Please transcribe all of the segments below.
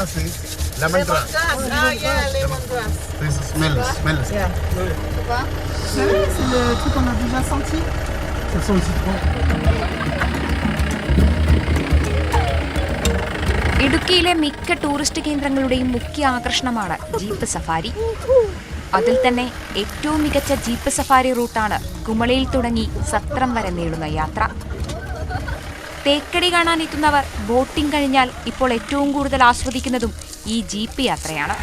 grass is lemongrass. Lemongrass. Ah, yeah, lemongrass. This smell, smell. Yeah. Tu vois C'est le truc qu'on a déjà senti. Ça sent le citron. ഇടുക്കിയിലെ മിക്ക tourist കേന്ദ്രങ്ങളുടെയും മുഖ്യ ആകർഷണമാണ് jeep safari അതിൽ തന്നെ ഏറ്റവും മികച്ച ജീപ്പ് സഫാരി റൂട്ടാണ് കുമളിയിൽ തുടങ്ങി സത്രം വരെ നീളുന്ന യാത്ര തേക്കടി കാണാനെത്തുന്നവർ ബോട്ടിംഗ് കഴിഞ്ഞാൽ ഇപ്പോൾ ഏറ്റവും കൂടുതൽ ആസ്വദിക്കുന്നതും ഈ ജീപ്പ് യാത്രയാണ്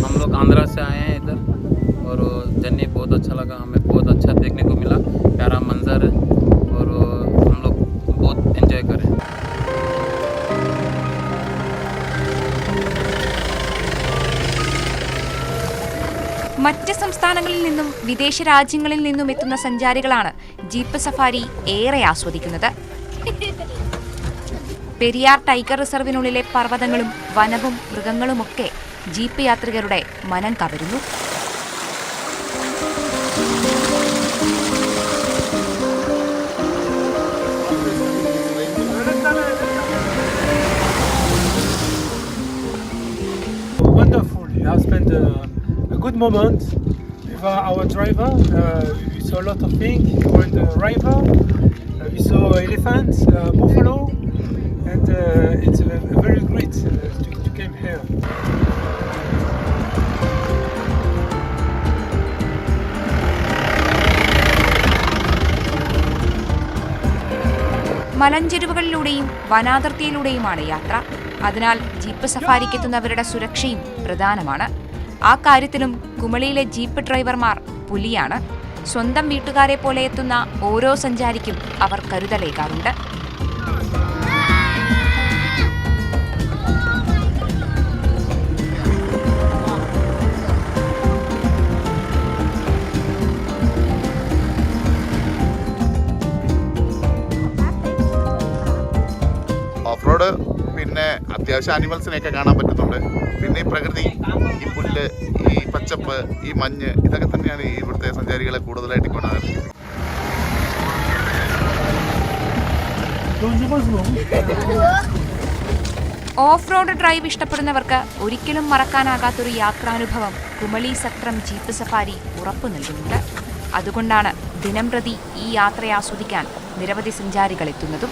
हम लोग आंध्रा से आए हैं इधर और जर्नी बहुत अच्छा लगा हमें बहुत अच्छा देखने को मिला മറ്റ് സംസ്ഥാനങ്ങളിൽ നിന്നും വിദേശ രാജ്യങ്ങളിൽ നിന്നും എത്തുന്ന സഞ്ചാരികളാണ് ജീപ്പ് സഫാരി ഏറെ ആസ്വദിക്കുന്നത് പെരിയാർ ടൈഗർ റിസർവിനുള്ളിലെ പർവതങ്ങളും വനവും മൃഗങ്ങളുമൊക്കെ ജീപ്പ് യാത്രികരുടെ മനം കവരുന്നു Wonderful. Have spent a good moment with uh, our driver. Uh, we saw a lot of things. We were in the river. Uh, we saw elephants, uh, buffalo, and uh, it's very great uh, to, to come here. മലഞ്ചെരുവുകളിലൂടെയും വനാതിർത്തിയിലൂടെയുമാണ് യാത്ര അതിനാൽ jeep സഫാരിക്കെത്തുന്നവരുടെ സുരക്ഷയും പ്രധാനമാണ് ആ കാര്യത്തിലും കുമളിയിലെ jeep ഡ്രൈവർമാർ പുലിയാണ്. സ്വന്തം വീട്ടുകാരെ പോലെ എത്തുന്ന ഓരോ സഞ്ചാരിക്കും അവർ കരുതലേകാറുണ്ട്. ഓഫ് റോഡ് പിന്നെ അത്യാവശ്യം ആനിമൽസിനെയൊക്കെ കാണാൻ പറ്റുന്നുണ്ട്. പിന്നെ ഈ പ്രകൃതി ഈ പുല്ല് ഈ പച്ചപ്പ് ഈ മഞ്ഞ് ഇതൊക്കെ തന്നെയാണ് ഇവിടുത്തെ സഞ്ചാരികളെ കൂടുതലായിട്ട് കൊണ്ടുവരുന്നത് ഓഫ് റോഡ് ഡ്രൈവ് ഇഷ്ടപ്പെടുന്നവർക്ക് ഒരിക്കലും മറക്കാനാകാത്തൊരു യാത്രാനുഭവം കുമളി സത്രം ജീപ്പ് സഫാരി ഉറപ്പു നൽകുന്നുണ്ട്. അതുകൊണ്ടാണ് ദിനം പ്രതി ഈ യാത്രയെ ആസ്വദിക്കാൻ നിരവധി സഞ്ചാരികൾ എത്തുന്നതും.